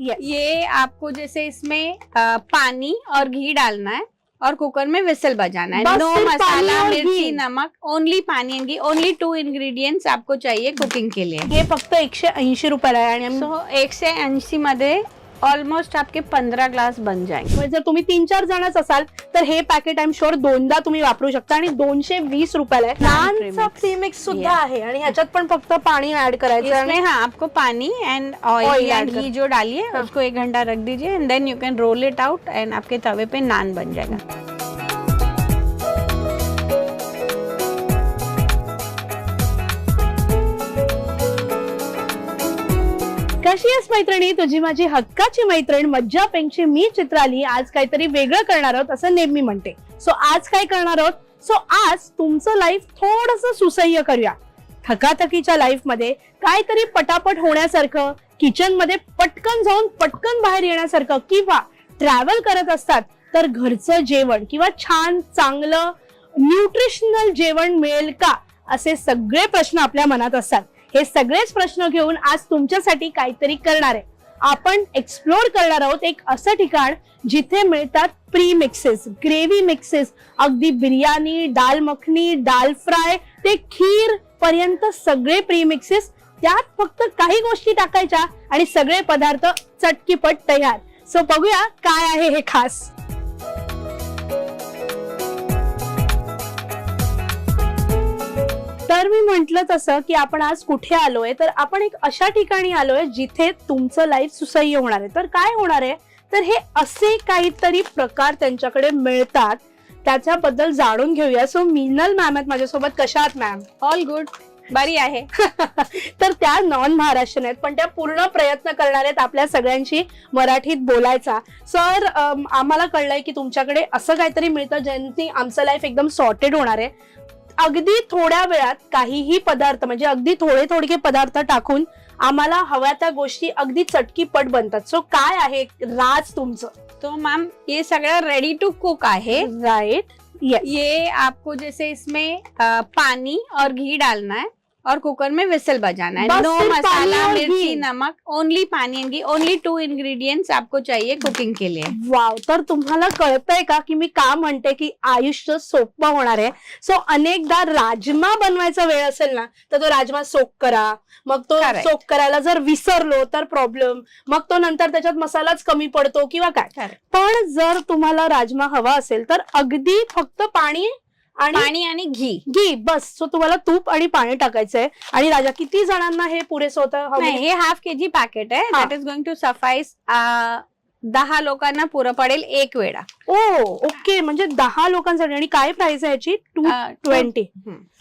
Yes. ये आपको जैसे इसमें पानी और घी डालना है और कुकर में विसल बजाना है। नो मसाला मिर्ची नमक ओनली पानी and ghee only two ingredients आपको चाहिए कुकिंग के लिए। ये फक्त एकशे ऐंशी रुपयाला आहे आणि आम्ही- सो एक से ऐंशी मध्ये ऑलमोस्ट आपके पंद्रह ग्लास बन जाएंगे म्हणजे जर तुम्ही तीन चार जणच असाल तर हे पॅकेट आय एम शुअर दोनदा तुम्ही वापरू शकता आणि दोनशे वीस रुपयाला आहे premix. प्रीमिक्स सुद्धा. आहे आणि ह्याच्यात पण फक्त पाणी ऍड करायचं आणि हाँ आपको पानी and Oil oil add and ghee जो डालिए हाँ. उसको एक घंटा रख दीजिए and then you can roll it out and आपके तवे पे नान बन जाएगा कशी मैत्रिणी तुझी माझी हक्काची मैत्रीण मज्जा पेंगची मी चित्राली आज काहीतरी वेगळं करणार आहोत असं नेहमी म्हणते. सो आज काय करणार आहोत? सो आज तुमचं लाईफ थोडस सुसह्य करूया. थकाथकीच्या लाईफमध्ये काहीतरी पटापट होण्यासारखं किचनमध्ये पटकन जाऊन पटकन बाहेर येण्यासारखं किंवा ट्रॅव्हल करत असतात तर घरचं जेवण किंवा छान चांगलं न्यूट्रिशनल जेवण मिळेल का? असे सगळे प्रश्न आपल्या मनात असतात. हे सगळेच प्रश्न घेऊन आज तुमच्यासाठी काहीतरी करणार आहे. आपण एक्सप्लोर करणार आहोत एक असं ठिकाण जिथे मिळतात प्री मिक्सेस ग्रेव्ही मिक्सेस अगदी बिर्याणी दाल मखनी दाल फ्राय ते खीर पर्यंत सगळे प्री मिक्सेस त्यात फक्त काही गोष्टी टाकायच्या आणि सगळे पदार्थ चटकीपट तयार. सो बघूया काय आहे हे खास. तर मी म्हंटल तसं की आपण आज कुठे आलोय तर आपण एक अशा ठिकाणी आलोय जिथे तुमचं लाईफ सुसह्य होणार आहे. तर काय होणार आहे? तर हे असे काहीतरी प्रकार त्यांच्याकडे मिळतात. त्याच्याबद्दल जाणून घेऊया. सो मिनल मॅम आहेत माझ्यासोबत. कशा आहात मॅम ऑल गुड बरी आहे. तर त्या नॉन महाराष्ट्रीयन आहेत पण त्या पूर्ण प्रयत्न करणार आहेत आपल्या सगळ्यांशी मराठीत बोलायचा. सर आम्हाला कळलंय की तुमच्याकडे असं काहीतरी मिळतं ज्यांनी आमचं लाईफ एकदम सॉर्टेड होणार आहे. अगदी थोड्या वेळात काहीही पदार्थ म्हणजे अगदी थोडे थोडके पदार्थ टाकून आम्हाला हव्या त्या गोष्टी अगदी चटकीपट बनतात. सो काय आहे राज तुमचं? तो मैम ये सगळं रेडी टू कुक आहे. राईट ये आपको जैसे इसमें अ, पानी और घी डालना है. और कुकर में विसल बजाना है बस नो सिर्फ पानी मसाला और मिर्ची घी? नमक ओनली पानी and ghee only two ingredients आपको चाहिए कुकिंग के लिए वाव तर तुम्हाला कळतंय का की मी का म्हणते की आयुष्य सोपं होणार आहे सो अनेकदा राजमा बनवायचा वेळ असेल ना तर तो राजमा सोक करा मग तो Correct. सोक करायला जर विसरलो तर प्रॉब्लेम मग तो नंतर त्याच्यात मसालाच कमी पडतो किंवा काय Correct. पण जर तुम्हाला राजमा हवा असेल तर अगदी फक्त पाणी आणि पानी आणि घी. घी बस. सो तुम्हाला तूप आणि पाणी टाकायचंय. आणि राजा किती जणांना हे पुरेसं होतं? नाही हे हाफ के जी पॅकेट आहे. That is going to suffice दहा लोकांना पुरं पडेल एक वेळा ओ ओके म्हणजे दहा लोकांसाठी. आणि काय प्राइस आहे याची? Two twenty.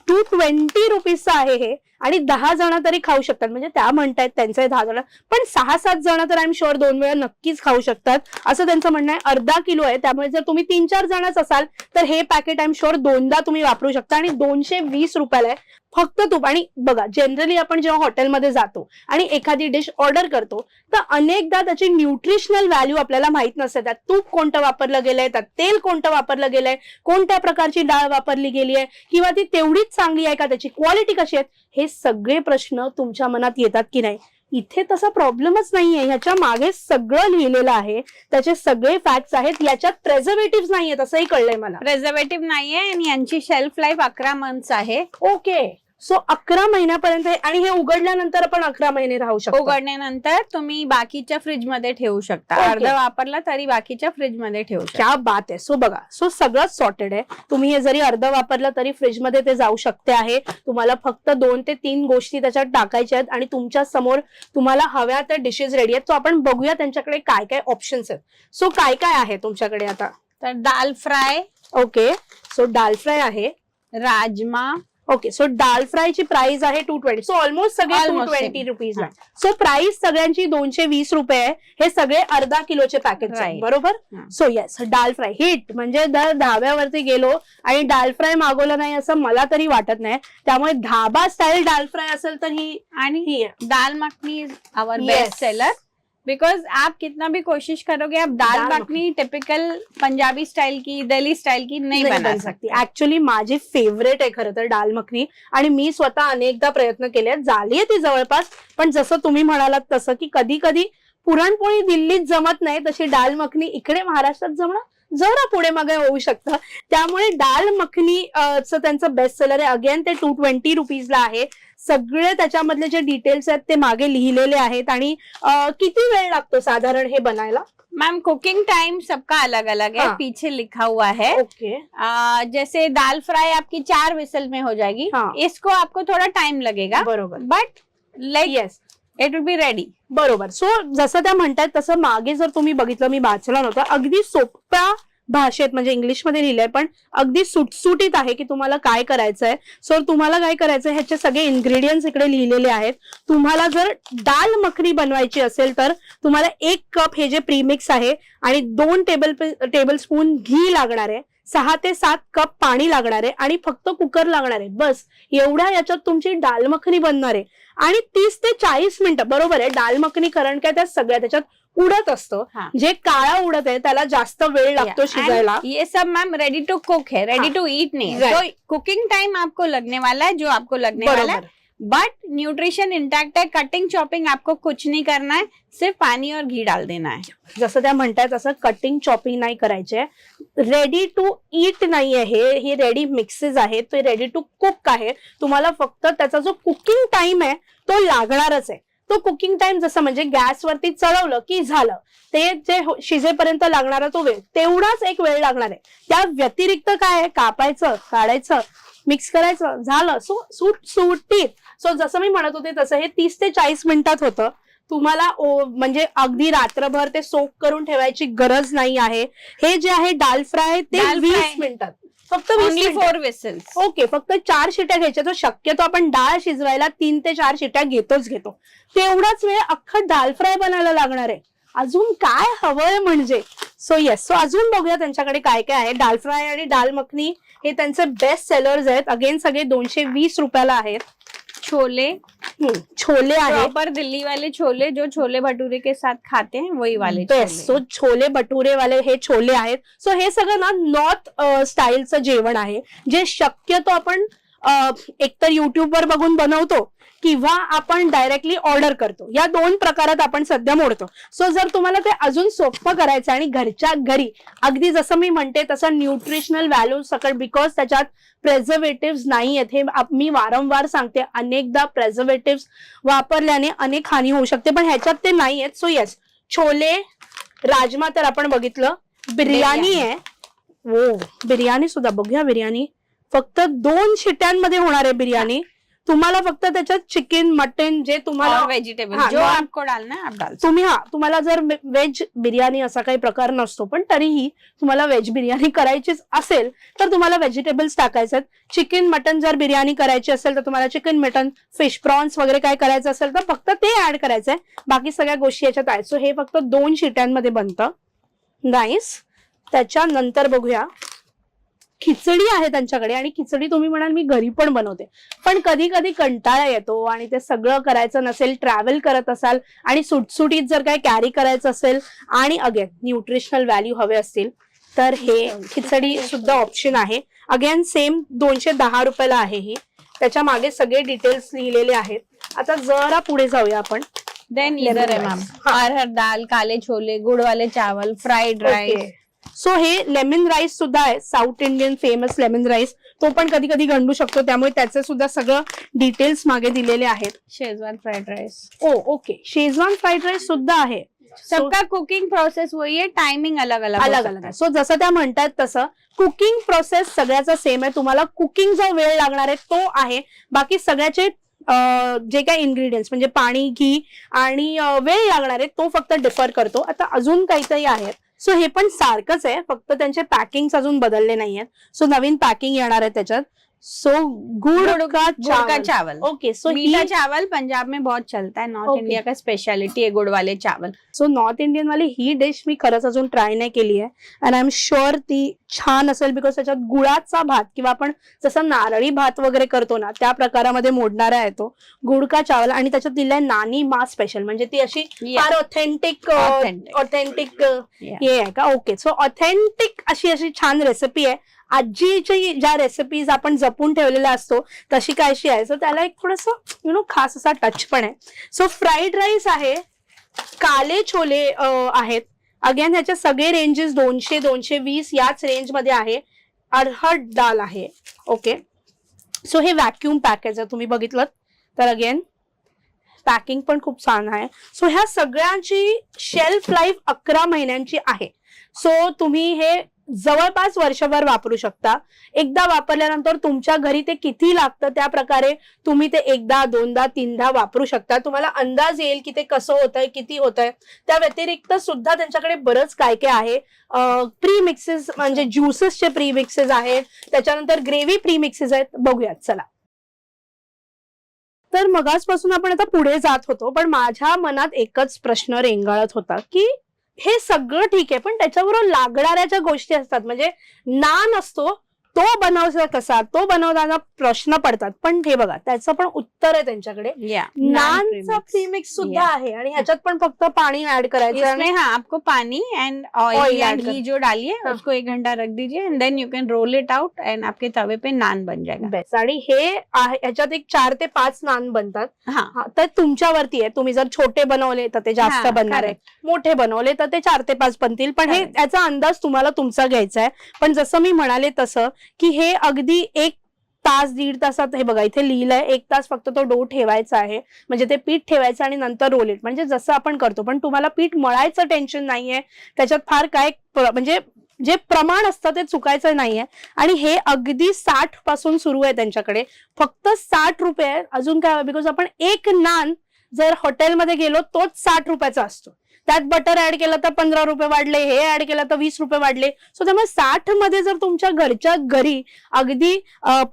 टू ट्वेंटी रुपीजचं आहे हे. आणि दहा जण तरी खाऊ शकतात. म्हणजे त्या म्हणतायत त्यांचे दहा जण. पण सहा सात जण तर आय एम शुअर दोन वेळा नक्कीच खाऊ शकतात. असं त्यांचं म्हणणं आहे. अर्धा किलो आहे. त्यामुळे जर तुम्ही तीन चार जणच असाल तर हे पॅकेट आय एम शुअर दोनदा तुम्ही वापरू शकता. आणि दोनशे वीस रुपयाला आहे. फक्त तूप. आणि बघा जनरली आपण जेव्हा हॉटेलमध्ये जातो आणि एखादी डिश ऑर्डर करतो तर अनेकदा त्याची न्यूट्रिशनल व्हॅल्यू आपल्याला माहीत नसते. त्यात तूप कोणतं वापरलं गेलंय त्यात तेल कोणतं वापरलं गेलंय कोणत्या प्रकारची डाळ वापरली गेली आहे किंवा ती तेवढीच चांगली आहे का त्याची क्वालिटी कशी आहे हे सगळे प्रश्न तुमच्या मनात येतात की नाही. इथे तसा प्रॉब्लेमच नाहीये. ह्याच्या मागे सगळं लिहिलेलं आहे. त्याचे सगळे फॅक्ट्स आहेत. याच्यात प्रेझर्वेटिव्ह नाहीयेत असंही कळलंय मला. प्रेझर्वेटिव्ह नाहीये आणि यांची शेल्फ लाईफ अकरा मंथ्स आहे. ओके सो अकरा महिन्यापर्यंत हे- आणि हे उघडल्यानंतर आपण अकरा महिने राहू शकतो उघडल्यानंतर तुम्ही बाकीच्या फ्रीजमध्ये ठेवू शकता. Okay. अर्ध वापरला तरी बाकीच्या फ्रीजमध्ये ठेवू शकता. क्या बात आहे. सो बघा सो सगळंच सॉर्टेड आहे. तुम्ही हे जरी अर्ध वापरलं तरी फ्रीजमध्ये ते जाऊ शकते आहे. तुम्हाला फक्त दोन ते तीन गोष्टी त्याच्यात टाकायच्या आहेत आणि तुमच्यासमोर तुम्हाला हव्या त्या डिशेस रेडी आहेत. सो आपण बघूया त्यांच्याकडे काय काय ऑप्शन्स आहेत. सो काय काय आहे तुमच्याकडे आता? तर dal fry okay. So dal fry आहे. राजमा ओके सो दाल फ्रायची प्राइस आहे टू ट्वेंटी सो ऑलमोस्ट सगळे two twenty. Rupees. So price सगळ्यांची दोनशे वीस रुपये आहे हे सगळे अर्धा किलोचे पॅकेट Right. बरोबर. So yes dal fry hit म्हणजे दर धाब्यावरती गेलो आणि दाल फ्राय मागवलं नाही असं मला तरी वाटत नाही त्यामुळे धाबा स्टाईल दाल फ्राय असेल तर ही आणि ही आहे. Dal makhani our. Best seller because आप कितना भी कोशिश करोगे आप दाल दाल मखनी। टिपिकल पंजाबी स्टाइल की दिल्ली स्टाइल की नहीं बना सकते। ऍक्च्युली माझी फेवरेट आहे खरं तर दाल मखनी आणि मी स्वतः अनेकदा प्रयत्न केले झालीये ती जवळपास पण जसं तुम्ही म्हणालात तसं की कधी कधी पुरणपोळी दिल्लीत जमत नाही तशी डाल मखनी इकडे महाराष्ट्रात जमणं जरा पुढे मागे होऊ शकतं त्यामुळे डाल मखनी त्यांचं बेस्ट सेलर आहे. अगेन ते टू ट्वेंटी रुपीजला आहे. सगळे त्याच्यामधले जे डिटेल्स आहेत ते मागे लिहिलेले आहेत. आणि किती वेळ लागतो साधारण हे बनायला? मैम कुकिंग टाइम सबका अलग अलग है. हाँ। पीछे लिखा हुआ है. ओके. आ, जैसे दाल फ्राई आपकी चार विसल में हो जाएगी. हाँ। इसको आपको थोड़ा टाइम लगेगा. बरोबर. But like yes it will be ready बरोबर. सो जसं त्या म्हणतात तसं मागे जर तुम्ही बघितलं मी वाचलं नव्हतं. अगदी सोप्या भाषेत म्हणजे इंग्लिशमध्ये लिहिलंय पण अगदी सुटसुटीत आहे की तुम्हाला काय करायचं आहे सो तुम्हाला काय करायचं ह्याचे सगळे इन्ग्रेडियंट्स इकडे लिहिलेले आहेत. तुम्हाला जर दाल मखनी बनवायची असेल तर तुम्हाला एक कप हे जे प्रीमिक्स आहे आणि दोन टेबल टेबल स्पून घी लागणार आहे. सहा ते सात कप पाणी लागणार आहे आणि फक्त कुकर लागणार आहे. बस. एवढ्या याच्यात तुमची डाल मखनी बनणार आहे. आणि तीस ते चाळीस मिनिटं बरोबर आहे डाल मखनी कारण काय त्या सगळ्या त्याच्यात उडत असतं. हाँ। जे काळा उडत आहे त्याला जास्त वेळ लागतो शिजायला. ये सब मैम रेडी टू कुक है रेडी। टू ईट नहीं है. कुकिंग टाइम आपको लगने वाला है जो आपको लगने वाला है बट न्यूट्रिशन इंटॅक्ट है कटिंग चॉपिंग आपको कुछ नहीं करना है. सिर्फ पानी और घी डाल देना है. जसं त्या म्हणताय तसं कटिंग चॉपिंग नाही करायचे रेडी टू ईट नाही आहे. हे रेडी मिक्सेस आहेत. ते रेडी टू कुक आहे. तुम्हाला फक्त त्याचा जो कुकिंग टाइम आहे तो लागणारच आहे. तो कुकिंग टाइम जसं म्हणजे गॅसवरती चढवलं की झालं. ते जे हो, शिजेपर्यंत लागणारा तो वेळ तेवढाच एक वेळ लागणार आहे. त्या व्यतिरिक्त काय आहे? कापायचं काढायचं मिक्स करायचं झालं. सो सूट सुटीत सो जसं मी म्हणत होते तसं हे तीस ते चाळीस मिनिटात होतं. तुम्हाला ओ- म्हणजे अगदी रात्रभर ते सोक करून ठेवायची गरज नाही आहे. हे जे आहे डाल फ्राय ते वीस. मिनिटात. फक्त. फोर विसल्स ओके फक्त चार शिट्या घ्यायच्या. तो शक्यतो आपण डाळ शिजवायला तीन ते चार शिट्या घेतोच घेतो. तेवढाच वेळ अख्खा डाल फ्राय बनायला लागणार आहे. अजून काय हवंय म्हणजे? सो येस सो अजून बघूया त्यांच्याकडे काय काय आहे. डाल फ्राय आणि डाल मखनी हे त्यांचे बेस्ट सेलर्स आहेत. अगेन सगळे दोनशे वीस रुपयाला आहेत. छोले। छोले आहेत. प्रॉपर दिल्ली वाले छोले जो छोले भटूरे के साथ खाते हैं वही वाले बेस्ट सो छोले भटुरे वाले हे छोले आहेत. सो हे सगळं ना नॉर्थ स्टाईलचं जेवण आहे. जे शक्यतो आपण एकतर युट्यूबवर बघून बनवतो किंवा आपण डायरेक्टली ऑर्डर करतो. या दोन प्रकारात आपण सध्या मोडतो. सो जर तुम्हाला ते अजून सोपं करायचं आणि घरच्या घरी अगदी जसं मी म्हणते तसं न्यूट्रिशनल व्हॅल्यू सकट बिकॉज त्याच्यात प्रेझर्वेटिव्ह नाही आहेत हे मी वारंवार सांगते अनेकदा प्रेझर्वेटिव्ह वापरल्याने अनेक हानी होऊ शकते पण ह्याच्यात ते नाही आहेत. सो येस छोले राजमा तर आपण बघितलं. बिर्याणी बिर्याणी. आहे. हो बिर्याणी सुद्धा. बघूया बिर्याणी. फक्त दोन शिट्यांमध्ये होणार आहे बिर्याणी. तुम्हाला फक्त त्याच्यात चिकन मटन जे तुम्हाला हाँ, जो आपको डालना है आप डाल तुम्ही हा तुम्हाला जर व्हेज बिर्याणी असा काही प्रकार नसतो पण तरीही तुम्हाला व्हेज बिर्याणी करायचीच असेल तर तुम्हाला व्हेजिटेबल्स टाकायचे चिकन मटन जर बिर्याणी करायची असेल तर तुम्हाला चिकन मटन फिश प्रॉन्स वगैरे काय करायचं असेल तर फक्त ते ऍड करायचंय. बाकी सगळ्या गोष्टी याच्यात आहेत. सो हे फक्त दोन शिट्यांमध्ये बनतं. नाईस त्याच्यानंतर बघूया. खिचडी आहे त्यांच्याकडे आणि खिचडी तुम्ही म्हणाल मी घरी पण बनवते. पण कधी कधी कंटाळा येतो आणि ते सगळं करायचं नसेल ट्रॅव्हल करत असाल आणि सुटसुटीत जर काय कॅरी करायचं असेल आणि अगेन न्यूट्रिशनल व्हॅल्यू हवे असतील तर हे खिचडी सुद्धा ऑप्शन आहे. अगेन सेम दोनशे दहा रुपयाला आहे ही. त्याच्यामागे सगळे डिटेल्स लिहिलेले आहेत. आता जरा पुढे जाऊया आपण. देन इधर है rice. मैम. अरहर दाल काले छोले गुड़ वाले चावल फ्राइड राइस सो हे लेमन राईस सुद्धा आहे. South Indian famous lemon rice तो पण कधी कधी गंडू शकतो. त्यामुळे त्याचे सुद्धा सगळं डिटेल्स मागे दिलेले आहेत. Schezwan fried rice oh okay schezwan fried rice सुद्धा आहे. सबका कुकिंग प्रोसेस वही है. टाइमिंग अलग अलग अलग अलग आहे सो जसं त्या म्हणतात तसं कुकिंग प्रोसेस सगळ्याचा सेम आहे. तुम्हाला कुकिंग जो वेळ लागणार आहे तो आहे. बाकी सगळ्याचे जे काही इन्ग्रेडियंट्स म्हणजे पाणी घी आणि वेळ लागणार आहे तो फक्त डिफर करतो. आता अजून काहीतरी आहे सो हे पण सारखंच आहे. फक्त त्यांचे पॅकिंग अजून बदलले नाही आहेत सो नवीन पॅकिंग येणार आहे त्याच्यात. सो गुड का का चावल? ओके सो मीठा चावल पंजाब में बहुत चलता है नॉर्थ Okay. इंडिया का स्पेशलिटी है गुड़ वाले चावल। सो नॉर्थ इंडियन वाली ही डिश मी खरंच अजून ट्राय नाही केली आहे. अँड आय एम शुअर ती छान असेल बिकॉज त्याच्यात गुळाचा भात किंवा आपण जसं नारळी भात वगैरे करतो ना त्या प्रकारामध्ये मोडणारा आहे तो. गुड का चावल? आणि त्याच्यात दिलाय नानी मा स्पेशल म्हणजे ती अशी. फार ऑथेंटिक. ऑथेंटिक. हे आहे का? ओके सो ऑथेंटिक अशी अशी छान रेसिपी आहे. आजीची ज्या रेसिपीज आपण जपून ठेवलेल्या असतो तशी कायशी आहे? सो त्याला एक थोडस यु नो खास असा टच पण आहे. सो फ्राईड राईस आहे काले छोले आहेत. अगेन ह्याचे सगळे रेंजेस दोनशे दोनशे वीस याच रेंजमध्ये आहे. अरहट डाल आहे. ओके सो हे व्हॅक्युम पॅकेज आहे जर तुम्ही बघितलं तर अगेन पॅकिंग पण खूप छान आहे. सो ह्या सगळ्यांची शेल्फ लाईफ अकरा महिन्यांची आहे. सो तुम्ही हे जवळपास वर्षभर वापरू शकता. एकदा वापरल्यानंतर तुमच्या घरी ते किती लागतं त्या प्रकारे तुम्ही ते एकदा दोनदा तीनदा वापरू शकता. तुम्हाला अंदाज येईल की ते कसं होतंय किती होतंय. त्या व्यतिरिक्त सुद्धा त्यांच्याकडे बरंच काय काय आहे. प्री मिक्सेस म्हणजे ज्युसेसचे प्री मिक्सेस आहेत. त्याच्यानंतर ग्रेव्ही प्री मिक्सेस आहेत. बघूयात चला. तर मगाचपासून आपण आता पुढे जात होतो पण माझ्या मनात एकच प्रश्न रेंगाळत होता की हे सगळं ठीक आहे पण त्याच्याबरोबर लागणाऱ्या ज्या गोष्टी असतात म्हणजे नान असतो तो बनवायचा कसा तो बनवताना प्रश्न पडतात. पण हे बघा त्याचं पण उत्तर आहे त्यांच्याकडे. या नानचा प्रीमिक्स सुद्धा. आहे आणि ह्याच्यात पण फक्त पाणी ऍड करायचं आणि हाँ आपको पानी and Oil oil add and कर- घी जो डालिए हाँ. उसको एक घंटा रख दीजिए and then you can roll it out and आपके तवे पे नान बन जाएगा. बेस्ट आणि हे आहे ह्याच्यात एक चार ते पाच नान बनतात. तर तुमच्यावरती आहे. तुम्ही जर छोटे बनवले तर ते जास्त बनणार आहे. मोठे बनवले तर ते चार ते पाच बनतील. पण हे. याचा अंदाज तुम्हाला तुमचा घ्यायचा आहे. पण जसं मी म्हणाले तसं की हे अगदी एक तास दीड तासात हे बघा इथे लिहिलंय एक तास फक्त तो डो ठेवायचा आहे. म्हणजे ते पीठ ठेवायचं आणि नंतर रोल इट म्हणजे जसं आपण करतो पण तुम्हाला पीठ मळायचं टेन्शन नाहीये. त्याच्यात फार काय म्हणजे जे प्रमाण असतं ते चुकायचं नाहीये. आणि हे अगदी साठपासून सुरू आहे त्यांच्याकडे. फक्त साठ रुपये अजून काय बिकॉज आपण एक नान जर हॉटेलमध्ये गेलो तोच साठ रुपयाचा असतो. त्यात बटर ऍड केलं तर पंधरा रुपये वाढले हे ऍड केलं तर वीस रुपये वाढले सो त्यामुळे साठमध्ये जर तुमच्या घरच्या घरी अगदी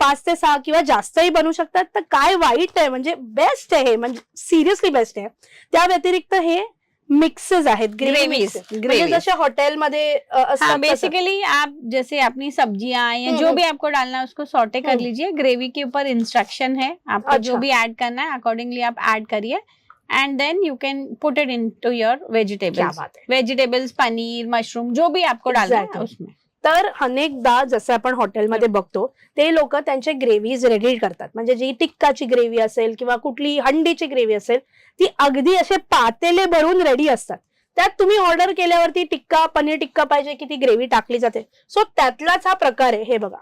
पाच ते सहा किंवा जास्तही बनवू शकतात तर काय वाईट आहे म्हणजे बेस्ट आहे हे म्हणजे सिरियसली बेस्ट आहे त्या व्यतिरिक्त हे मिक्सेस आहेत ग्रेव्ही Gravies, म्हणजे gravies. जसे हॉटेलमध्ये हाँ. बेसिकली आप जैसे अपनी सब्जियां या जो। भी आपको डालना है उसको सॉटे कर। लीजिए ग्रेवी के ऊपर इंस्ट्रक्शन है आपको जो। भी ऐड करना है अकॉर्डिंगली आप ऐड करिए and then you can put it into your vegetables vegetables paneer mushroom जो भी आपको डालना. है उसमें। तर अनेकदा जसं आपण हॉटेलमध्ये बघतो ते लोक त्यांचे ग्रेव्हीज रेडी करतात. म्हणजे जी टिक्काची ग्रेव्ही असेल किंवा कुठली हंडीची ग्रेव्ही असेल ती अगदी असे पातेले भरून रेडी असतात. त्यात तुम्ही ऑर्डर केल्यावरती टिक्का पनीर टिक्का पाहिजे की ती ग्रेव्ही टाकली जाते. सो त्यातलाच हा प्रकार आहे. हे बघा.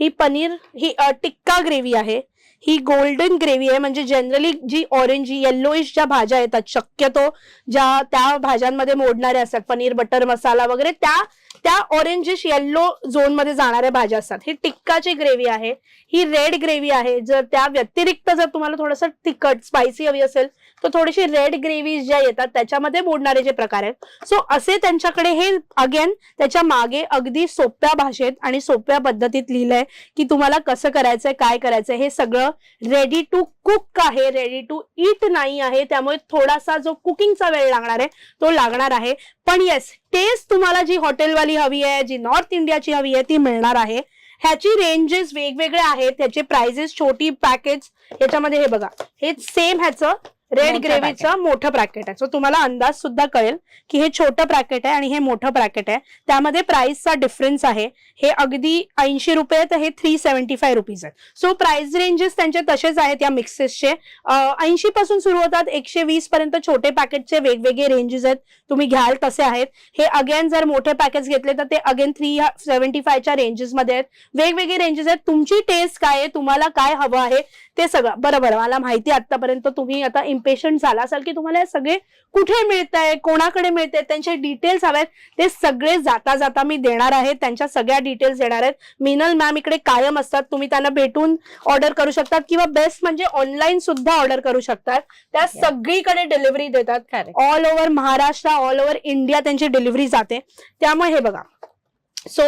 ही पनीर ही टिक्का ग्रेव्ही आहे. ही गोल्डन ग्रेव्ही आहे. म्हणजे जनरली जी ऑरेंज येल्लोइश ज्या भाज्या येतात शक्यतो ज्या त्या भाज्यांमध्ये मोडणाऱ्या असतात पनीर बटर मसाला वगैरे त्या त्या ऑरेंजिश येल्लो झोनमध्ये जाणाऱ्या भाज्या असतात. ही टिक्काची ग्रेव्ही आहे. ही रेड ग्रेव्ही आहे. जर त्या व्यतिरिक्त जर तुम्हाला थोडंसं तिखट स्पायसी हवी असेल तर थोडीशी रेड ग्रेव्ही ज्या येतात त्याच्यामध्ये मोडणारे जे प्रकार आहेत. सो असे त्यांच्याकडे हे अगेन त्याच्यामागे अगदी सोप्या भाषेत आणि सोप्या पद्धतीत लिहिलंय की तुम्हाला कसं करायचंय काय करायचंय हे सगळं रेडी टू कुक आहे रेडी टू इट नाही आहे. त्यामुळे थोडासा जो कुकिंगचा वेळ लागणार आहे तो लागणार आहे. पण येस टेस्ट तुम्हाला जी हॉटेलवाली हवी आहे जी नॉर्थ इंडियाची हवी आहे ती मिळणार आहे. ह्याची रेंजेस वेगवेगळे आहेत ह्याचे प्राइजेस छोटी पॅकेज ह्याच्यामध्ये हे बघा. हे सेम ह्याचं रेड ग्रेव्हीचं मोठं पॅकेट आहे. सो तुम्हाला अंदाज सुद्धा कळेल की हे छोटं पॅकेट आहे आणि हे मोठं पॅकेट आहे. त्यामध्ये प्राइसचा डिफरन्स आहे. हे अगदी ऐंशी रुपये तर हे थ्री सेव्हन्टी फाय रुपीज आहे सो प्राइस रेंजेस त्यांचे तसेच आहेत या मिक्सेसचे ऐंशी पासून सुरू होतात. एकशे वीस पर्यंत छोटे पॅकेटचे वेगवेगळे रेंजेस आहेत. तुम्ही घ्याल तसे आहेत. हे अगेन जर मोठे पॅकेज घेतले तर ते अगेन थ्री सेव्हन्टी फायच्या रेंजेस मध्ये आहेत. वेगवेगळे रेंजेस आहेत. तुमची टेस्ट काय आहे? तुम्हाला काय हवं आहे? ते सगळं. बरोबर मला माहिती आहे आतापर्यंत तुम्ही आता इम्पेशंट झाला असाल की तुम्हाला सगळे कुठे मिळत आहे कोणाकडे मिळते त्यांचे डिटेल्स हवेत ते सगळे जाता जाता मी देणार आहे. त्यांच्या सगळ्या डिटेल्स देणार आहेत. मिनल मॅम इकडे कायम असतात. तुम्ही त्यांना भेटून ऑर्डर करू शकतात किंवा बेस्ट म्हणजे ऑनलाईन सुद्धा ऑर्डर करू शकतात. त्या. सगळीकडे डिलिव्हरी देतात. All over Maharashtra all over India त्यांची डिलिव्हरी जाते. त्यामुळे हे बघा. सो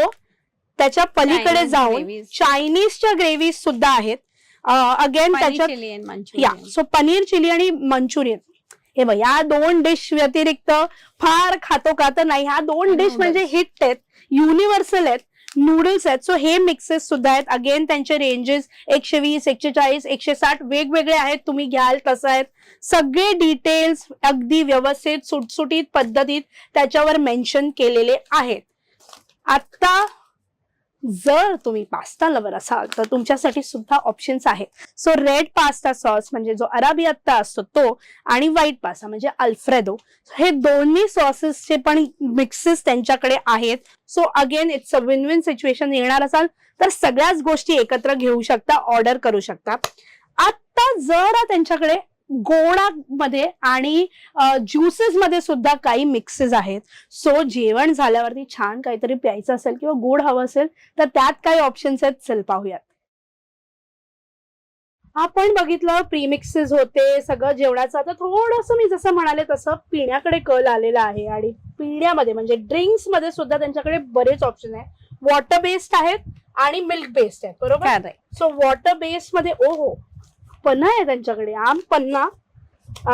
त्याच्या पलीकडे जाऊन. चायनीजच्या ग्रेव्ही सुद्धा आहेत. अगेन त्याच्यात या. सो पनीर चिली आणि मंचुरियन. हे बघ या दोन डिश व्यतिरिक्त फार खातो का तर नाही. ह्या दोन डिश. म्हणजे हिट आहेत युनिव्हर्सल आहेत नूडल्स आहेत. सो हे मिक्सेस सुद्धा आहेत. अगेन त्यांचे रेंजेस एकशे वीस एकशे चाळीस एकशे साठ वेगवेगळे आहेत. तुम्ही घ्याल तसं आहेत. सगळे डिटेल्स अगदी व्यवस्थित सुटसुटीत पद्धतीत त्याच्यावर मेन्शन केलेले आहेत. आता जर तुम्ही पास्ता लवर असाल तर तुमच्यासाठी सुद्धा ऑप्शन्स आहेत. सो रेड पास्ता सॉस म्हणजे जो अराबियात्ता असतो तो आणि व्हाईट पास्ता म्हणजे अल्फ्रेदो. हे दोन्ही सॉसेसचे पण मिक्सेस त्यांच्याकडे आहेत. So again it's a win win situation येणार असाल तर सगळ्याच गोष्टी एकत्र घेऊ शकता ऑर्डर करू शकता. आत्ता जर त्यांच्याकडे गोडा मध्ये आणि ज्युसेस मध्ये सुद्धा काही मिक्सेस आहेत. सो जेवण झाल्यावरती छान काहीतरी प्यायचं असेल किंवा गोड हवं असेल तर त्यात काही ऑप्शन्स आहेत चल पाहूयात. आपण बघितलं प्रीमिक्सेस होते सगळं जेवणाचं. आता थोडस मी जसं म्हणाले तसं पिण्याकडे कल आलेला आहे आणि पिण्यामध्ये म्हणजे ड्रिंक्समध्ये सुद्धा त्यांच्याकडे बरेच ऑप्शन आहे वॉटर बेस्ड आहेत आणि मिल्क बेस्ड आहेत बरोबर. सो वॉटर बेस्डमध्ये ओ हो पन्ना आहे त्यांच्याकडे आम पन्ना.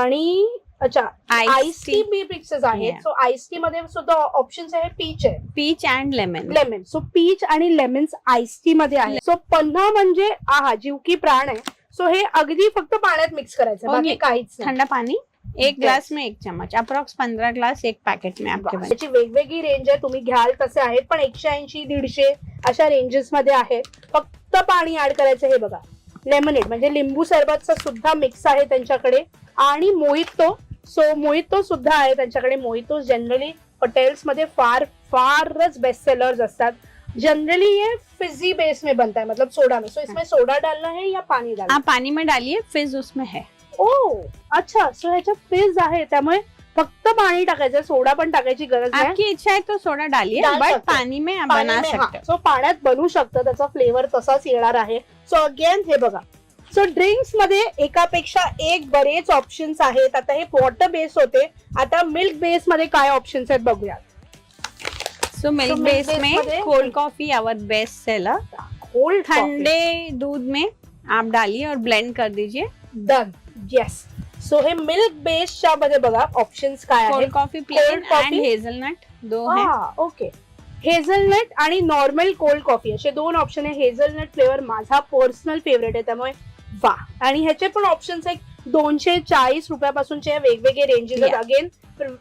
आणि अच्छा Ice आईस टी tea. बी मिक्सेस आहेत. Yeah. सो आईस टी मध्ये सुद्धा ऑप्शन्स आहे पीच आहे. Peach and lemon. Lemon so peach आणि लेमन्स आईस टी मध्ये आहे सो पन्ना म्हणजे आहा जीव की प्राण आहे. सो हे अगदी फक्त पाण्यात मिक्स करायचं बाकी. काहीच नाही. ठंडा पानी एक Yes. ग्लास में एक चम्मच. अप्रॉक्स पंद्रह ग्लास एक पैकेट में आपके. बने त्याची वेगवेगळी रेंज आहे. तुम्ही घ्याल तसे आहेत पण एकशे ऐंशी दीडशे अशा रेंजेस मध्ये आहेत फक्त पाणी ऍड करायचं हे बघा. लेमनेड म्हणजे लिंबू सरबतचा सुद्धा मिक्स आहे त्यांच्याकडे. आणि मोहितो सो मोहितो सुद्धा आहे त्यांच्याकडे. मोहितो जनरली हॉटेल्समध्ये फार फारच बेस्ट सेलर्स असतात. जनरली ये फिजी बेस में बनता है मतलब सोडा में सो इसमें सोडा डालना है या पानी डालना आप पानी में डालिए फिज उसमें है. ओ अच्छा. सो ह्याच्यात फिज आहे त्यामुळे फक्त पाणी टाकायचं सोडा पण टाकायची गरज नाही. आपकी इच्छा है तो सोडा डालिए डाल बट सकते हैं। पानी में आप बना सकते हो. सो पाण्यात बनू शकतं त्याचा फ्लेवर तसाच येणार आहे. सो अगेन हे बघा. सो ड्रिंक्समध्ये एकापेक्षा एक बरेच ऑप्शन्स आहेत. आता हे वॉटर बेस होते. आता मिल्क बेस मध्ये काय ऑप्शन्स आहेत बघूया सो मिल्क बेस में cold coffee our best seller cold ठंडे दूध में आप डालिए और ब्लेंड कर दीजिए. डन येस सो हे मिल्क बेसच्या मध्ये बघा ऑप्शन्स काय आहेत. Cold coffee plain? And hazelnut दो है. ओके हेझलनट आणि नॉर्मल कोल्ड कॉफी असे दोन ऑप्शन आहे. हेझलनट फ्लेवर माझा पर्सनल फेवरेट आहे त्यामुळे वा. आणि ह्याचे पण ऑप्शन्स आहेत. दोनशे चाळीस रुपयापासूनचे वेगवेगळे रेंजेस आहेत. अगेन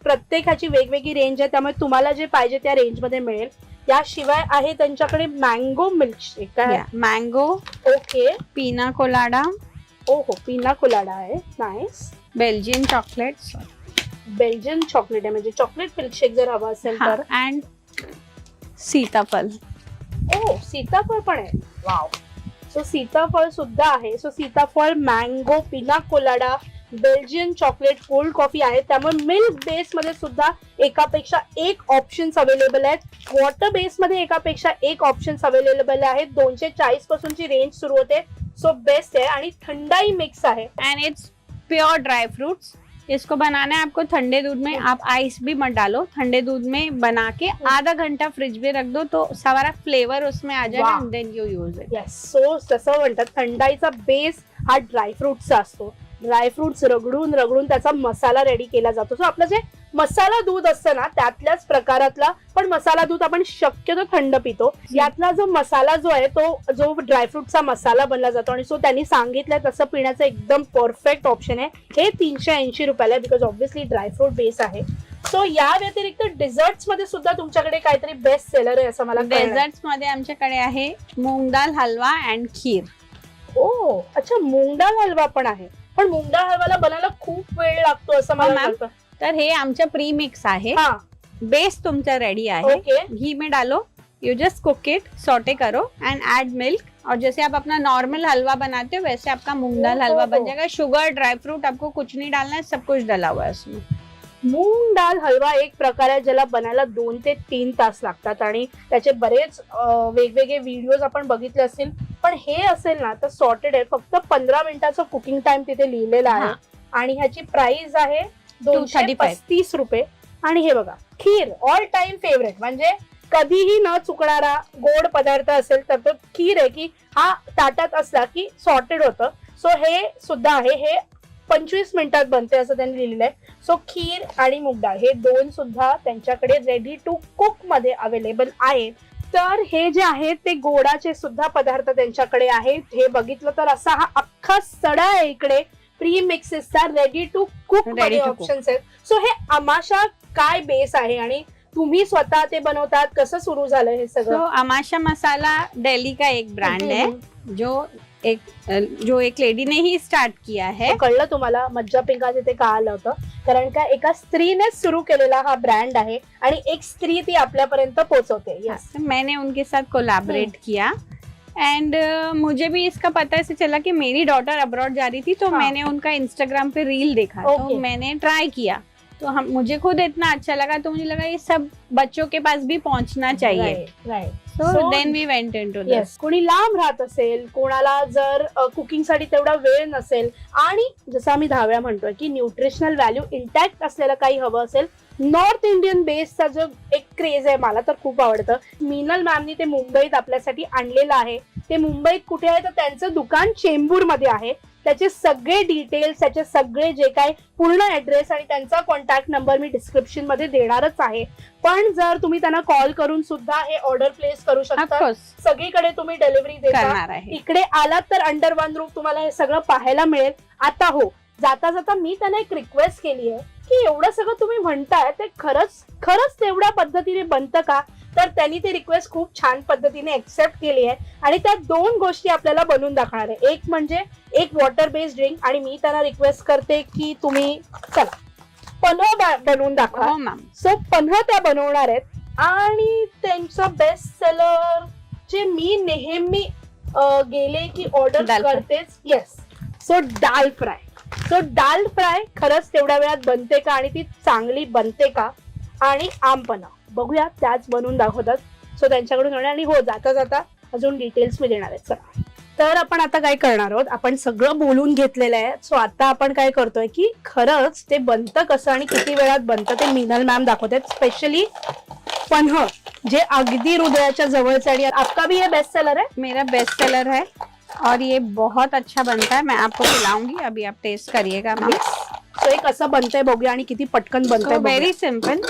प्रत्येकाची वेगवेगळी रेंज आहे त्यामुळे तुम्हाला जे पाहिजे त्या रेंजमध्ये मिळेल. याशिवाय आहे त्यांच्याकडे मँगो मिल्कशेक काय मैंगो ओके पीना कोलाडा ओ हो पिना कोलाडा आहे. Nice Belgian chocolates Belgian chocolate आहे म्हणजे चॉकलेट मिल्कशेक जर हवा असेल तर. एंड सीताफल. ओ सीताफळ पण आहे. वाव सो सीताफळ सुद्धा आहे. सो सीताफळ mango pina colada Belgian chocolate cold coffee आहे. त्यामुळे मिल्क बेस मध्ये सुद्धा एकापेक्षा एक ऑप्शन्स अवेलेबल आहेत. वॉटर बेस मध्ये एकापेक्षा एक ऑप्शन्स अवेलेबल आहेत. दोनशे चाळीस पासूनची रेंज सुरू होते. सो बेस्ट आहे. आणि थंडाई मिक्स आहे. And it's pure dry fruits इसको बनाना है आपको ठंडे दूध में। आप आइस भी मत डालो ठंडे दूध में बना के आधा घंटा फ्रिज में रख दो तो सारा फ्लेवर उसमें आ जाएगा. Then you use it yes so तसं म्हणतात थंडाईचा बेस हा ड्रायफ्रुटचा असतो. ड्रायफ्रुट्स रगडून रगडून त्याचा मसाला रेडी केला जातो. सो आपलं जे मसाला दूध असतं ना त्यातल्याच प्रकारातला पण मसाला दूध आपण शक्यतो थंड पितो यातला जो मसाला जो आहे तो जो ड्रायफ्रुटचा मसाला बनला जातो आणि सो त्यांनी सांगितलंय तसं पिण्याचं एकदम परफेक्ट ऑप्शन आहे हे तीनशे ऐंशी रुपयाला because obviously dry fruit base आहे सो या व्यतिरिक्त डिझर्ट्समध्ये सुद्धा तुमच्याकडे काहीतरी बेस्ट सेलर आहे असं मला. डेझर्ट्समध्ये आमच्याकडे आहे मूंग दाल हलवा अँड खीर ओ अच्छा मूग डाळ हलवा पण आहे पण मूग डाळ हलवाला बनायला खूप वेळ लागतो असं मला. कळतं. तर हे आमचं प्री मिक्स आहे. हा. बेस तुमचा रेडी आहे. ओके घी में डालो. You just cook it sauté करो एंड ऐड मिल्क और जैसे आप अपना नॉर्मल हलवा बनाते हो वैसे आपका मूंग दाल हलवा बन जाएगा। शुगर ड्राई फ्रूट आपको कुछ नहीं डालना है सब कुछ डला हुआ है उसमें। मूग डाळ हलवा एक प्रकार आहे ज्याला बनायला दोन ते तीन तास लागतात आणि त्याचे बरेच अं, वेगवेगळे व्हिडिओज आपण बघितले असतील. पण हे असेल ना तर सॉर्टेड आहे. फक्त पंधरा मिनिटाचं कुकिंग टाइम तिथे लिहिलेला आहे. हा. आणि ह्याची प्राइस आहे दोनशे 235. पस्तीस रुपये. आणि हे बघा खीर ऑल टाइम फेवरेट म्हणजे कधीही न चुकणारा गोड पदार्थ असेल तर तो खीर आहे की हा ताटात असला की सॉर्टेड होतं. सो हे सुद्धा आहे. हे पंचवीस मिनिटात बनते असं त्यांनी लिहिलेलं आहे. सो खीर आणि मूग डाळ हे दोन सुद्धा त्यांच्याकडे रेडी टू कुकमध्ये अवेलेबल आहेत. तर हे जे आहेत ते गोडाचे सुद्धा पदार्थ त्यांच्याकडे आहेत. हे बघितलं तर असा हा अख्खा सडा आहे इकडे. प्री मिक्सेसचा रेडी टू कुकमध्ये. ऑप्शन्स आहेत. सो हे आमाशा काय बेस आहे आणि तुम्ही स्वतः ते बनवतात? कसं सुरू झालं हे सगळं? अमाशा मसाला दिल्ली का एक ब्रांड है हम्म. जो एक जो एक लेडी ने ही स्टार्ट किया है. कळलं तुम्हाला? मज्जा पिंकाचे ते का आलं होतं? कारण का एका स्त्रीनेच सुरू केलेला हा ब्रँड आहे आणि एक स्त्री ती आपल्यापर्यंत पोहोचवते. मैंने उनके साथ कोलैबोरेट किया. एंड मुझे भी इसका पता ऐसे चला कि मेरी डॉटर अब्रॉड जा रही थी तो हाँ. मैंने उनका इंस्टाग्राम पे रील देखा तो Okay. मैंने ट्राई किया तो हम मुझे खुद इतना अच्छा लगा तो मुझे लगा ये सब बच्चों के पास भी पहुंचना चाहिए right so So- then we went into yes कोणी लांब राहत असेल कोणाला जर कुकिंगसाठी तेवढा वेळ नसेल आणि जसं आम्ही दहाव्या म्हणतोय की न्यूट्रिशनल व्हॅल्यू इंटॅक्ट असलेलं काही हवं असेल नॉर्थ इंडियन बेसचा जो एक क्रेज आहे मला तर खूप आवडतं. मिनल मॅमनी ते मुंबईत आपल्यासाठी आणलेलं आहे. ते मुंबईत कुठे आहे? तर त्यांचं दुकान चेंबूरमध्ये आहे. त्याचे सगळे डिटेल्स त्याचे सगळे जे काय पूर्ण ऍड्रेस आणि त्यांचा कॉन्टॅक्ट नंबर मी डिस्क्रिप्शनमध्ये देणारच आहे. पण जर तुम्ही त्यांना कॉल करून सुद्धा हे ऑर्डर प्लेस करू शकता सगळीकडे तुम्ही डिलिव्हरी आहे. इकडे आलात तर अंडर वन रूफ तुम्हाला हे सगळं पाहायला मिळेल. आता हो जाता जाता मी त्यांना एक रिक्वेस्ट केली आहे की एवढं सगळं तुम्ही म्हणताय ते खरंच खरंच तेवढ्या पद्धतीने बनतं का? तर त्यांनी ती रिक्वेस्ट खूप छान पद्धतीने एक्सेप्ट केली आहे आणि त्या दोन गोष्टी आपल्याला बनवून दाखवणार आहे. एक म्हणजे एक वॉटर बेस्ड ड्रिंक आणि मी त्यांना रिक्वेस्ट करते की तुम्ही चला पन्ह बनवून दाखवा. हो मॅम सो पन्हा त्या बनवणार आहेत आणि त्यांचं बेस्ट सेलर जे मी नेहमी गेले की ऑर्डर. करतेच yes so dal fry. So dal fry खरंच तेवढ्या वेळात बनते का आणि ती चांगली बनते का? आणि आमपणा. बघूया त्याच बनवून दाखवतात. सो त्यांच्याकडून घेणार आणि हो जाता जाता अजून डिटेल्स मी देणार आहेत. चला. तर आपण आता काय करणार आहोत? आपण सगळं बोलून घेतलेलं आहे. सो आता आपण काय करतोय की खरंच ते बनतं कसं आणि किती वेळात बनतं ते मिनल मॅम दाखवतात. स्पेशली पन्ह जे अगदी हृदयाच्या जवळचं आणि आपका भी हे बेस्ट सेलर आहे मेरा बेस्ट सेलर आहे और ये बहुत अच्छा बनता है मैं आपको खिलाऊंगी अभी आप टेस्ट करिएगा मैम सो एक असं बनतंय बघूया आणि किती पटकन बनतंय. वेरी सिंपल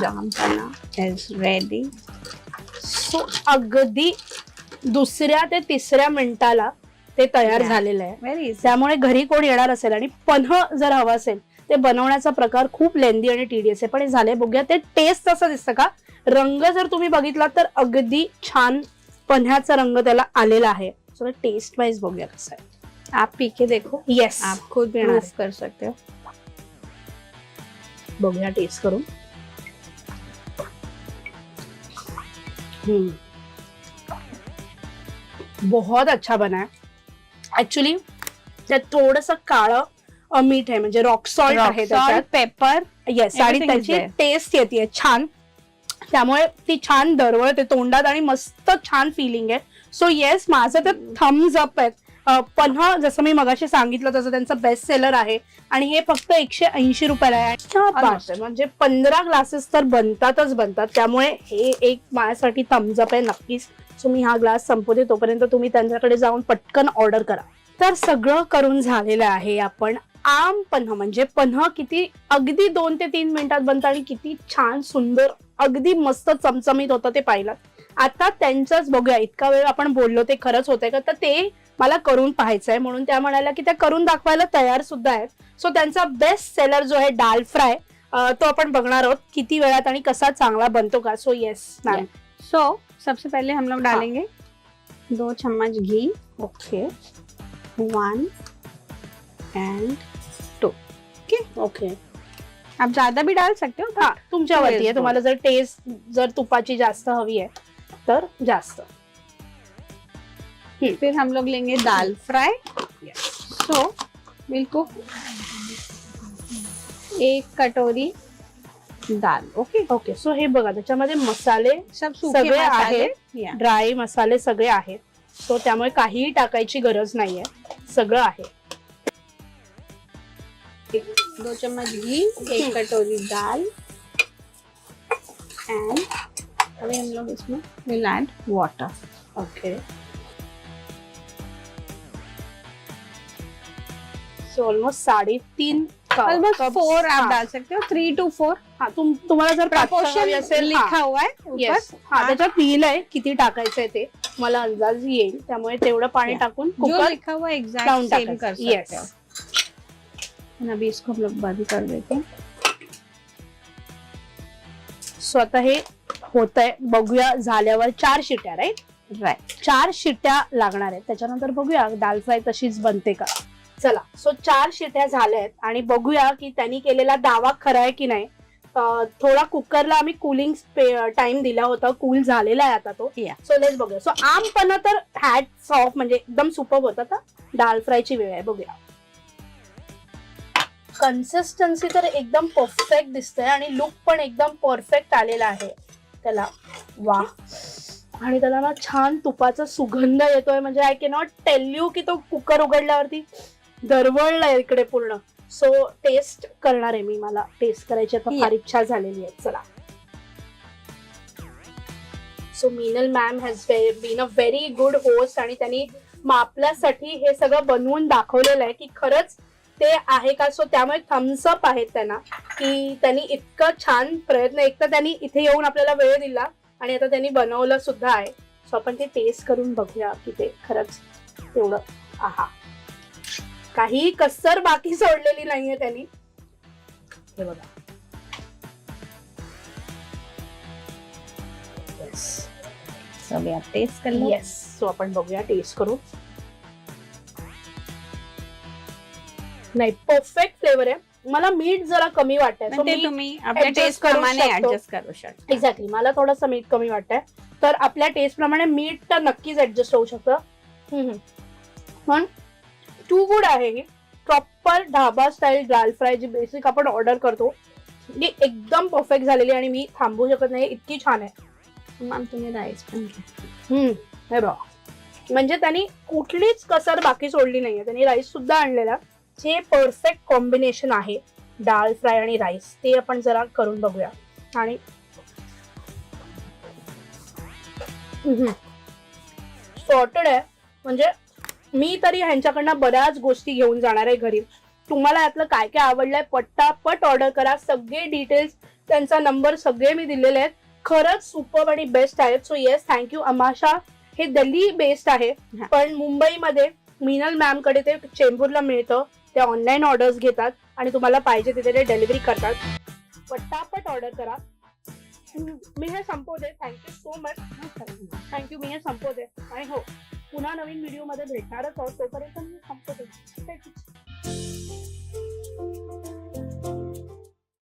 जामपना is ready. सो अगदी दुसऱ्या ते तिसऱ्या मिनिटाला ते तयार. झालेलं आहे. त्यामुळे घरी कोण येणार असेल आणि पन्ह जर हवं असेल ते बनवण्याचा प्रकार खूप लेंदी आणि टीडीएस आहे. पण हे झाले बघूया. ते टेस्ट तसं दिसतं का? रंग जर तुम्ही बघितला तर अगदी छान पन्ह्याचा रंग त्याला आलेला आहे. सो टेस्ट वाईज बघूया कसं आहे. आप पी के देखो. येस आप खुद. प्रूफ कर सकते हो. बघूया टेस्ट करून. हम्म. बहुत अच्छा बना है. ऍक्च्युली त्यात थोडस काळं मीठ आहे. म्हणजे रॉक सॉल्ट आहे त्याच्यात. पेपर येस आणि त्याची. टेस्ट येते छान. त्यामुळे ती छान दरवळते तोंडात आणि मस्त छान फिलिंग आहे. सो येस माझं ते थम्स अप आहेत पन्हा जसं मी मगाशी सांगितलं तसं त्यांचं बेस्ट सेलर आहे. आणि हे फक्त एकशे ऐंशी रुपयाला आहे. म्हणजे पंधरा ग्लासेस तर बनतातच बनतात. त्यामुळे हे एक माझ्यासाठी थम्स अप आहे नक्कीच. सो मी हा ग्लास संपवते. तोपर्यंत तुम्ही त्यांच्याकडे जाऊन पटकन ऑर्डर करा. तर सगळं करून झालेलं आहे आपण. आम पन्ह म्हणजे पन्ह किती अगदी दोन ते तीन मिनिटात बनतं आणि किती छान सुंदर अगदी मस्त चमचमीत होतं ते पाहिलं. आता त्यांचंच बघूया. इतका वेळ आपण बोललो ते खरंच होतंय का? तर ते मला करून पाहायचंय म्हणून त्या म्हणाल्या की त्या करून दाखवायला तयार सुद्धा आहेत. सो त्यांचा बेस्ट सेलर जो आहे डाल फ्राय तो आपण बघणार आहोत. किती वेळात आणि कसा चांगला बनतो का? सो येस मॅम सो सबसे पहले हम लोग डालेंगे दो चम्मच घी. ओके वन एंड ओके आप ज्यादा भी डाल सकते हो हा तुमच्यावरती आहे. तुम्हाला जर टेस्ट जर तुपाची जास्त हवी आहे तर जास्त. फिर हम लोग लेंगे dal fry. So will cook एक कटोरी दाल. ओके ओके सो हे बघा त्याच्यामध्ये मसाले सब सगळे मसाले. आहेत. Yeah. ड्राय मसाले सगळे आहेत. सो त्यामुळे काहीही टाकायची गरज नाहीये. सगळं आहे. दो चम्मच घी एक कटोरी दाल. एंड अभी हम लोग इसमें will add water okay so almost साडेतीन ऑलमोस्ट फोर आप डाल सकते हो थ्री टू फोर हा तुम तुम्हाला जर प्रपोर्शन लिखा हुआ है ऊपर येस हा. त्याच्यात लिहिलंय किती टाकायचंय ते. मला अंदाज येईल. त्यामुळे तेवढं पाणी. टाकून कुकर लिखा हुआ एग्जैक्ट सेम कर सकते हो. And अभी इसको हम लोग बंद कर देते हैं. सो आता हे होत आहे बघूया झाल्यावर चार शिट्या राईट राइट चार शिट्या लागणार आहेत. त्याच्यानंतर बघूया दाल फ्राय तशीच बनते का? चला सो चार शिट्या झाल्या आहेत आणि बघूया की त्यांनी केलेला दावा खरा आहे की नाही. थोडा कुकरला आम्ही कुलिंग टाइम दिला होता कूल झालेला आहे आता तो. सो लेट्स बघूया. सो आमपणा तर हॅट सॉफ्ट म्हणजे एकदम सुपर होता तर दाल फ्रायची वेळ आहे बघूया. कन्सिस्टन्सी तर एकदम परफेक्ट दिसतंय आणि लुक पण एकदम परफेक्ट आलेला आहे. त्याला वा. आणि त्याला ना छान तुपाचा सुगंध येतोय म्हणजे आय कॅनॉट टेल यू की तो कुकर उघडल्यावरती दरवळलाय इकडे पूर्ण. सो टेस्ट करणार आहे मी मला. टेस्ट करायची आता फार. इच्छा झालेली आहे. चला. So Meenal ma'am has been a very good host आणि त्यांनी आपल्यासाठी हे सगळं बनवून दाखवलेलं आहे की खरंच ते आहे का? सो त्यामुळे थम्सअप आहेत त्यांना की त्यांनी इतकं छान प्रयत्न एक तर त्यांनी इथे येऊन आपल्याला वेळ दिला आणि आता त्यांनी बनवलं सुद्धा आहे. सो आपण ते टेस्ट करून बघूया की ते खरंच तेवढं. आहा. काही कसर बाकी सोडलेली नाहीये त्यांनी. हे बघा. टेस्ट कर येस सो आपण बघूया टेस्ट करू. नाही परफेक्ट फ्लेवर आहे. मला मीठ जरा कमी वाटतंय. एक्झॅक्टली मला थोडंसं मीठ कमी वाटतंय. तर आपल्या टेस्ट प्रमाणे मीठ तर नक्कीच ऍडजस्ट होऊ शकतं. पण टू गुड आहे. ही proper dhaba style dal fry जी बेसिक आपण ऑर्डर करतो ती एकदम परफेक्ट झालेली आणि मी थांबू शकत नाही. इतकी छान आहे. मॅम तुम्ही राईस पण हे बघा. म्हणजे त्यांनी कुठलीच कसर बाकी सोडली नाहीये. त्यांनी राईस सुद्धा आणलेला. जे परफेक्ट कॉम्बिनेशन आहे डाळ फ्राय आणि राईस ते आपण जरा करून बघूया. आणि सॉर्टेड आहे. म्हणजे मी तरी ह्यांच्याकडनं बऱ्याच गोष्टी घेऊन जाणार आहे घरी. तुम्हाला यातलं काय काय आवडलंय पट्टापट ऑर्डर करा. सगळे डिटेल्स त्यांचा नंबर सगळे मी दिलेले आहेत. खरंच सुपर आणि बेस्ट आहेत. सो येस थँक्यू अमाशा हे दिल्ली बेस्ड आहे. पण मुंबईमध्ये मीनल मॅमकडे ते चेंबूरला मिळतं. ते ऑनलाईन ऑर्डर्स घेतात आणि तुम्हाला पाहिजे तिथे ते डिलिव्हरी करतात. पटापट ऑर्डर करा. मी हे संपवते. Thank you so much thank you मी हे संपवते. आणि हो पुन्हा नवीन व्हिडिओमध्ये भेटणारच आहोत. तोपर्यंत मी थांबतो